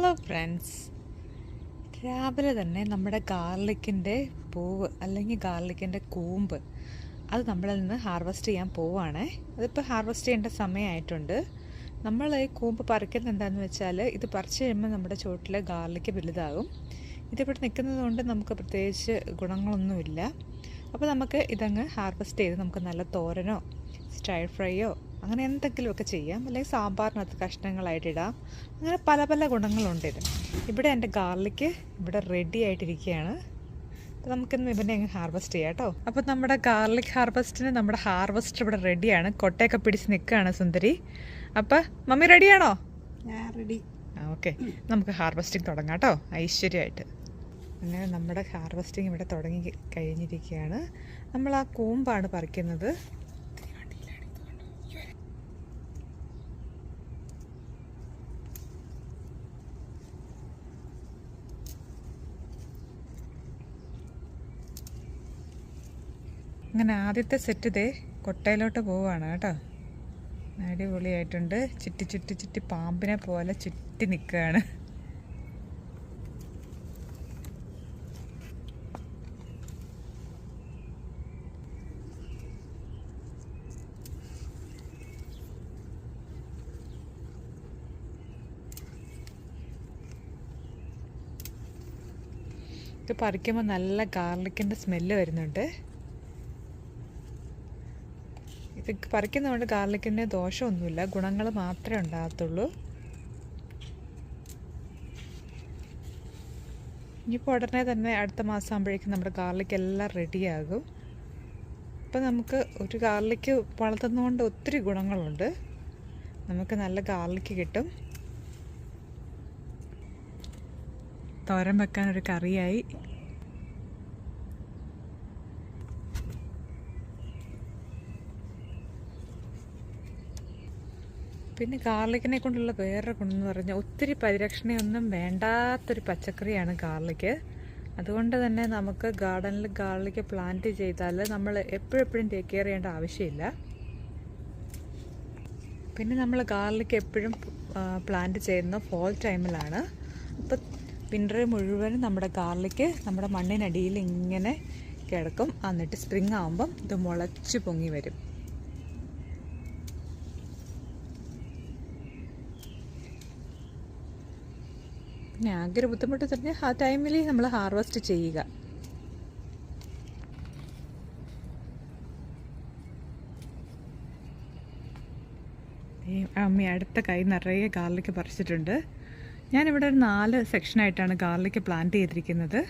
Hello friends രാവിലെ തന്നെ നമ്മുടെ ഗാർലിക്കിന്റെ പൂവ് അല്ലെങ്കിൽ ഗാർലിക്കിന്റെ കൂമ്പ് അത് നമ്മളിൽ നിന്ന് ഹാർവെസ്റ്റ് ചെയ്യാൻ പോവുകയാണേ. അതിപ്പോൾ ഹാർവെസ്റ്റ് ചെയ്യേണ്ട സമയമായിട്ടുണ്ട്. നമ്മൾ ഈ കൂമ്പ് പറിക്കുന്നത് വെച്ചാൽ ഇത് പറിച്ച് കഴിയുമ്പോൾ നമ്മുടെ ചുവട്ടിൽ ഗാർലിക്ക് വലുതാകും. ഇതിവിടെ നിൽക്കുന്നത് കൊണ്ട് നമുക്ക് പ്രത്യേകിച്ച് ഗുണങ്ങളൊന്നുമില്ല. അപ്പോൾ നമുക്ക് ഇതങ്ങ് ഹാർവെസ്റ്റ് ചെയ്ത് നമുക്ക് നല്ല തോരനോ സ്റ്റൈർ ഫ്രൈയോ അങ്ങനെ എന്തെങ്കിലുമൊക്കെ ചെയ്യാം. അല്ലെങ്കിൽ സാമ്പാറിനകത്ത് കഷ്ണങ്ങളായിട്ടിടാം അങ്ങനെ പല പല ഗുണങ്ങളുണ്ട് ഇത് ഇവിടെ എന്റെ ഗാർലിക്ക് ഇവിടെ റെഡി ആയിട്ടിരിക്കുകയാണ്. അപ്പോൾ നമുക്കിന്ന് ഇവനെ അങ്ങ് ഹാർവെസ്റ്റ് ചെയ്യാം കേട്ടോ. അപ്പോൾ നമ്മുടെ ഗാർലിക് ഹാർവെസ്റ്റിന് നമ്മുടെ ഹാർവെസ്റ്റ് ഇവിടെ റെഡിയാണ് കൊട്ടയൊക്കെ പിടിച്ച് നിൽക്കുകയാണ് സുന്ദരി. അപ്പോൾ മമ്മി റെഡിയാണോ ഞാൻ റെഡി ആ ഓക്കെ നമുക്ക് ഹാർവെസ്റ്റിംഗ് തുടങ്ങാം കേട്ടോ. ഐശ്വര്യമായിട്ട്. അങ്ങനെ നമ്മുടെ ഹാർവെസ്റ്റിംഗ് ഇവിടെ തുടങ്ങി കഴിഞ്ഞിരിക്കുകയാണ്. നമ്മൾ ആ കൂമ്പാണ് പറിക്കുന്നത്. അങ്ങനെ ആദ്യത്തെ സെറ്റ് ഇതേ കൊട്ടയിലോട്ട് പോവുകയാണ് കേട്ടോ. അടിപൊളിയായിട്ടുണ്ട്. ചുറ്റി ചുറ്റി ചുറ്റി പാമ്പിനെ പോലെ ചുറ്റി നിൽക്കുകയാണ് ഇത് പറിക്കുമ്പോൾ നല്ല ഗാർലിക്കിന്റെ സ്മെല്ല് വരുന്നുണ്ട്. ഇത് പറിക്കുന്നതുകൊണ്ട് ഗാർലിക്കിന്റെ ദോഷമൊന്നുമില്ല. ഗുണങ്ങൾ മാത്രമേ ഉണ്ടാകത്തുള്ളൂ. ഇനിയിപ്പോൾ ഉടനെ തന്നെ അടുത്ത മാസം ആകുമ്പോഴേക്കും നമ്മുടെ ഗാർലിക് എല്ലാം റെഡിയാകും. ഇപ്പം നമുക്ക് ഒരു ഗാർലിക്ക് വളർത്തുന്നതുകൊണ്ട് ഒത്തിരി ഗുണങ്ങളുണ്ട്. നമുക്ക് നല്ല ഗാർലിക്ക് കിട്ടും. തോരൻ വെക്കാൻ ഒരു കറിയായി. പിന്നെ ഗാർലിക്കിനെ കൊണ്ടുള്ള വേറെ ഗുണം എന്ന് പറഞ്ഞാൽ ഒത്തിരി പരിരക്ഷണയൊന്നും വേണ്ടാത്തൊരു പച്ചക്കറിയാണ് ഗാർലിക്ക് അതുകൊണ്ട് തന്നെ നമുക്ക് ഗാർഡനിൽ ഗാർലിക്ക് പ്ലാന്റ് ചെയ്താൽ നമ്മൾ എപ്പോഴെപ്പോഴും ടേക്ക് കെയർ ചെയ്യേണ്ട ആവശ്യമില്ല. പിന്നെ നമ്മൾ ഗാർലിക്ക് എപ്പോഴും പ്ലാന്റ് ചെയ്യുന്ന ഫോൾ ടൈമിലാണ് അപ്പോൾ വിന്റർ മുഴുവനും നമ്മുടെ ഗാർലിക്ക് നമ്മുടെ മണ്ണിനടിയിൽ ഇങ്ങനെ കിടക്കും. എന്നിട്ട് സ്പ്രിങ് ആകുമ്പം ഇത് മുളച്ച് പൊങ്ങി വരും. പിന്നെ ആകെ ബുദ്ധിമുട്ട് തന്നെ ആ ടൈമിൽ നമ്മൾ ഹാർവെസ്റ്റ് ചെയ്യുക. അമ്മ അടുത്ത കൈ നിറയെ ഗാർലിക്ക് പറിച്ചിട്ടുണ്ട്. ഞാനിവിടെ ഒരു നാല് സെക്ഷനായിട്ടാണ് ഗാർലിക്ക് പ്ലാന്റ് ചെയ്തിരിക്കുന്നത്.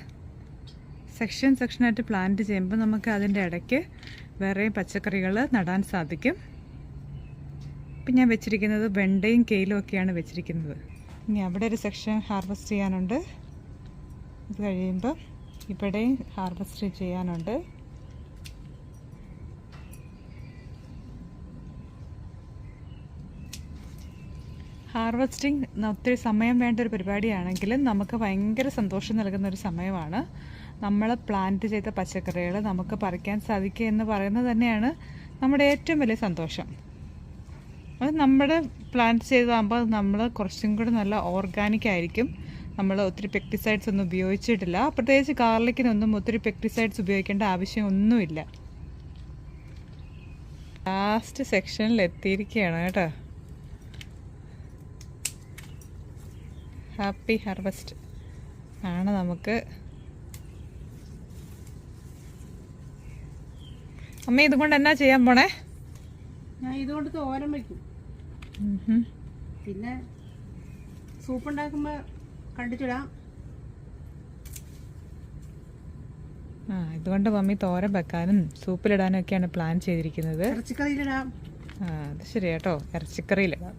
സെക്ഷൻ സെക്ഷനായിട്ട് പ്ലാന്റ് ചെയ്യുമ്പോൾ നമുക്ക് അതിന്റെ ഇടയ്ക്ക് വേറെ പച്ചക്കറികൾ നടാൻ സാധിക്കും. ഇപ്പം ഞാൻ വെച്ചിരിക്കുന്നത് വെണ്ടയും കെയിലും ഒക്കെയാണ് വെച്ചിരിക്കുന്നത്. ഇനി അവിടെ ഒരു സെക്ഷൻ ഹാർവെസ്റ്റ് ചെയ്യാനുണ്ട്. ഇത് കഴിയുമ്പോൾ ഇവിടെയും ഹാർവെസ്റ്റ് ചെയ്യാനുണ്ട്. ഹാർവെസ്റ്റിംഗ് ഒത്തിരി സമയം വേണ്ട ഒരു പരിപാടിയാണെങ്കിലും നമുക്ക് ഭയങ്കര സന്തോഷം നൽകുന്ന ഒരു സമയമാണ്. നമ്മൾ പ്ലാന്റ് ചെയ്ത പച്ചക്കറികൾ നമുക്ക് പറിക്കാൻ സാധിക്കുക എന്ന് പറയുന്നത് തന്നെയാണ് നമ്മുടെ ഏറ്റവും വലിയ സന്തോഷം. അത് നമ്മുടെ പ്ലാന്റ് ചെയ്താകുമ്പോൾ നമ്മൾ കുറച്ചും കൂടി നല്ല ഓർഗാനിക് ആയിരിക്കും. നമ്മൾ ഒത്തിരി പെക്ടിസൈഡ്സ് ഒന്നും ഉപയോഗിച്ചിട്ടില്ല. പ്രത്യേകിച്ച് ഗാർലിക്കിനൊന്നും ഒത്തിരി പെക്ടിസൈഡ്സ് ഉപയോഗിക്കേണ്ട ആവശ്യമൊന്നുമില്ല ലാസ്റ്റ് സെക്ഷനിൽ എത്തിയിരിക്കുകയാണ് കേട്ടോ. ഹാപ്പി ഹാർവസ്റ്റ് ആണ് നമുക്ക്. അമ്മ ഇതുകൊണ്ട് എന്നാ ചെയ്യാൻ പോണേ? ഞാൻ ഇതുകൊണ്ട് തോരൻ വയ്ക്കും പിന്നെ സൂപ്പ് ഉണ്ടാക്കുമ്പോൾ കണ്ടിച്ചിടാം ആ ഇതുകൊണ്ട് മമ്മി തോരൻ വെക്കാനും സൂപ്പിലിടാനും ഒക്കെയാണ് പ്ലാൻ ചെയ്തിരിക്കുന്നത്. ഇറച്ചിക്കറിയിലിടാം. ആ അത് ശരി കേട്ടോ ഇറച്ചിക്കറിയിലിടാം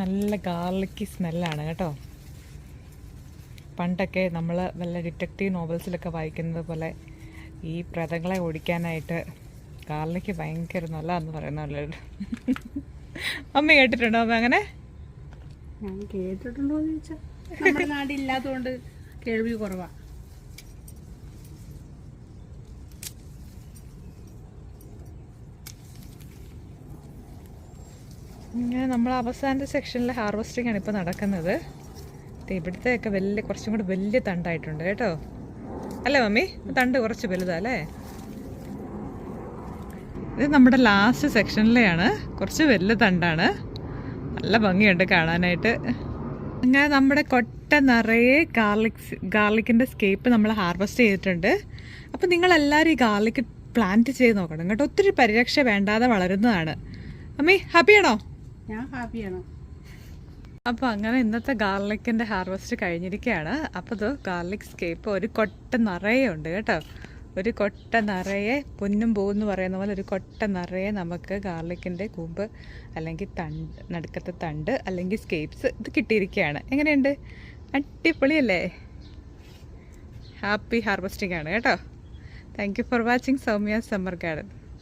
നല്ല ഗാർലിക്കി സ്മെല്ലാണ് കേട്ടോ. പണ്ടൊക്കെ നമ്മൾ നല്ല ഡിറ്റക്റ്റീവ് നോവൽസിലൊക്കെ വായിക്കുന്നത് പോലെ ഈ പ്രതങ്ങളെ ഓടിക്കാനായിട്ട് ഗാർലിക്ക് ഭയങ്കര നല്ല നല്ല അമ്മ കേട്ടിട്ടുണ്ടോ അമ്മ അങ്ങനെ? ഞാൻ കേട്ടിട്ടുണ്ടോ ചോദിച്ചാൽ ഇല്ലാത്തതുകൊണ്ട് കേൾവി കുറവാ. ഇങ്ങനെ നമ്മൾ അവസാനത്തെ സെക്ഷനിൽ ഹാർവസ്റ്റിംഗ് ആണ് ഇപ്പോൾ നടക്കുന്നത്. ഇവിടുത്തെയൊക്കെ വലിയ കുറച്ചും കൂടി വലിയ തണ്ടായിട്ടുണ്ട് കേട്ടോ. അല്ലേ മമ്മി? തണ്ട് കുറച്ച് വലുതാ അല്ലേ ഇത് നമ്മുടെ ലാസ്റ്റ് സെക്ഷനിലെയാണ് കുറച്ച് വലിയ തണ്ടാണ്. നല്ല ഭംഗിയുണ്ട് കാണാനായിട്ട്. അങ്ങനെ നമ്മുടെ കൊട്ട നിറയെ ഗാർലിക്സ് ഗാർലിക്കിന്റെ സ്കേപ്പ് നമ്മൾ ഹാർവെസ്റ്റ് ചെയ്തിട്ടുണ്ട്. അപ്പോൾ നിങ്ങളെല്ലാവരും ഈ ഗാർലിക്ക് പ്ലാന്റ് ചെയ്ത് നോക്കണം കേട്ടോ. ഒത്തിരി പരിരക്ഷ വേണ്ടാതെ വളരുന്നതാണ്. അമ്മി ഹാപ്പിയാണോ ഞാൻ ഹാപ്പിയാണ് അപ്പോൾ അങ്ങനെ ഇന്നത്തെ ഗാർലിക്കിന്റെ ഹാർവെസ്റ്റ് കഴിഞ്ഞിരിക്കുകയാണ് അപ്പോൾ ഇത് ഗാർലിക് സ്കേപ്പ് ഒരു കൊട്ട നിറയെ ഉണ്ട് കേട്ടോ. ഒരു കൊട്ട നിറയെ പൊന്നും പൂവെന്ന് പറയുന്ന പോലെ ഒരു കൊട്ട നിറയെ നമുക്ക് ഗാർലിക്കിന്റെ കൂമ്പ് അല്ലെങ്കിൽ തണ്ട് നടുക്കത്തെ തണ്ട് അല്ലെങ്കിൽ സ്കേപ്സ് ഇത് കിട്ടിയിരിക്കുകയാണ് എങ്ങനെയുണ്ട്? അടിപൊളിയല്ലേ? ഹാപ്പി ഹാർവെസ്റ്റിംഗ് ആണ് കേട്ടോ. Thank you for watching Soumya summer garden.